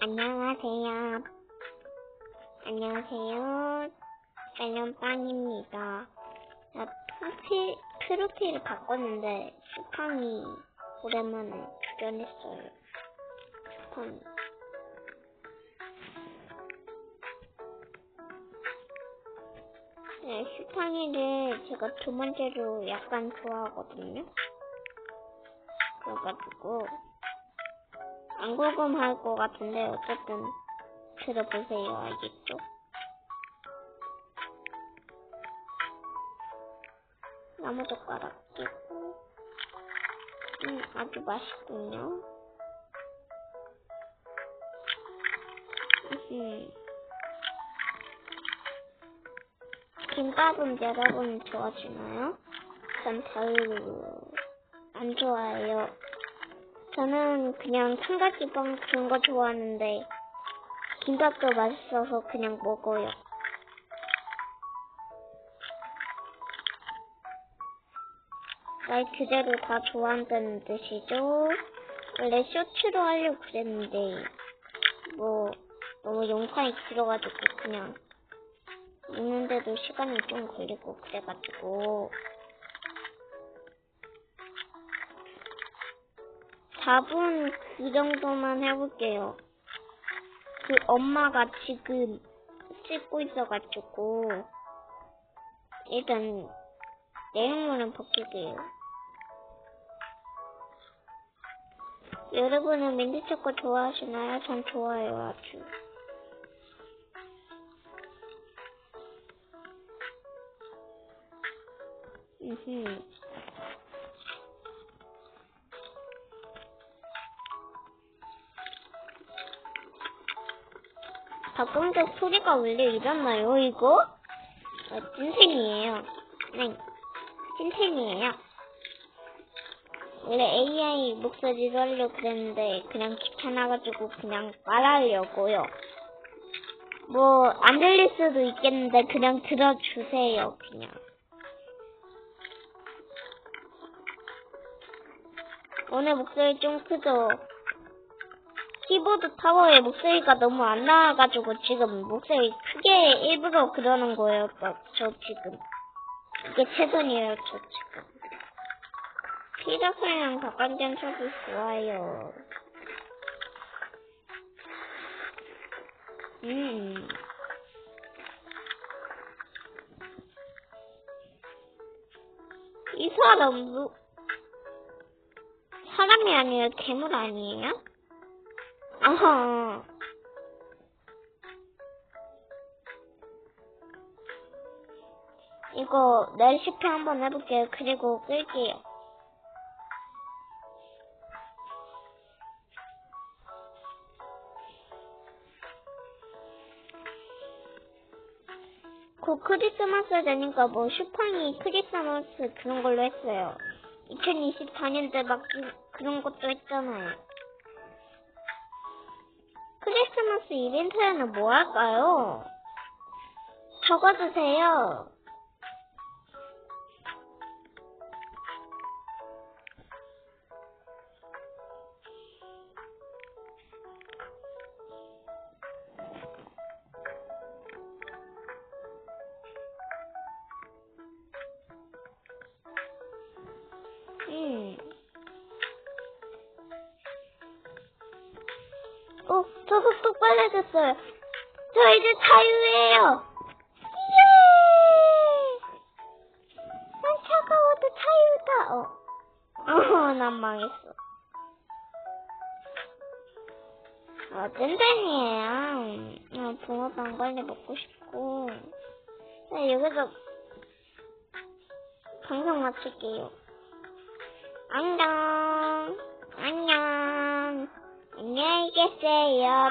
안녕하세요. 안녕하세요. 멜론빵입니다. 나 프로필, 프로필을 바꿨는데, 슈팡이 오랜만에 출연했어요. 슈팡이. 네, 슈팡이를 제가 두 번째로 약간 좋아하거든요. 그래가지고, 안 궁금할 것 같은데, 어쨌든, 들어보세요. 알겠죠? 나무 젓가락 끼고, 음, 아주 맛있군요. 음. 김밥은 여러분 좋아하시나요? 전 별로 안 좋아해요. 저는 그냥 삼각김밥 그런 거 좋아하는데 김밥도 맛있어서 그냥 먹어요. 말 그대로 다 좋아한다는 뜻이죠? 원래 쇼츠로 하려고 그랬는데 뭐 너무 영상이 길어가지고 그냥 읽는데도 시간이 좀 걸리고 그래가지고 4분 그 정도만 해볼게요. 그 엄마가 지금 찍고 있어가지고 일단 내용물은 벗길게요. 여러분은 민트초코 좋아하시나요? 전 좋아해요 아주. 음흠. 가끔도 소리가 원래 이랬나요, 이거? 어, 찐텐이에요. 네, 찐텐이에요. 원래 AI 목소리로 하려고 그랬는데, 그냥 귀찮아가지고 그냥 말하려고요. 뭐, 안 들릴 수도 있겠는데, 그냥 들어주세요, 그냥. 오늘 목소리 좀 크죠? 키보드 타워에 목소리가 너무 안 나와가지고 지금 목소리 크게 일부러 그러는 거예요. 저, 저 지금. 이게 최선이에요, 저 지금. 피자소리랑 닭간장 소스 좋아요. 음. 이 사람, 뭐, 사람이 아니라 괴물 아니에요? 아하. 이거 레시피 한번 해볼게요. 그리고 끌게요. 곧 크리스마스 되니까 뭐 슈팡이 크리스마스 그런 걸로 했어요. 2024년 때막 그런 것도 했잖아요. 크리스마스 이벤트에는 뭐 할까요? 적어주세요. 음. 어, 저 속도 빨라졌어요. 저 이제 자유예요. 예! 난 차가워도 자유다. 어. 어, 난 망했어. 아, 찐텐이에요. 어, 붕어빵 빨리 먹고 싶고. 네, 여기서 방송 마칠게요. 안녕. 안녕. 안녕히 계세요.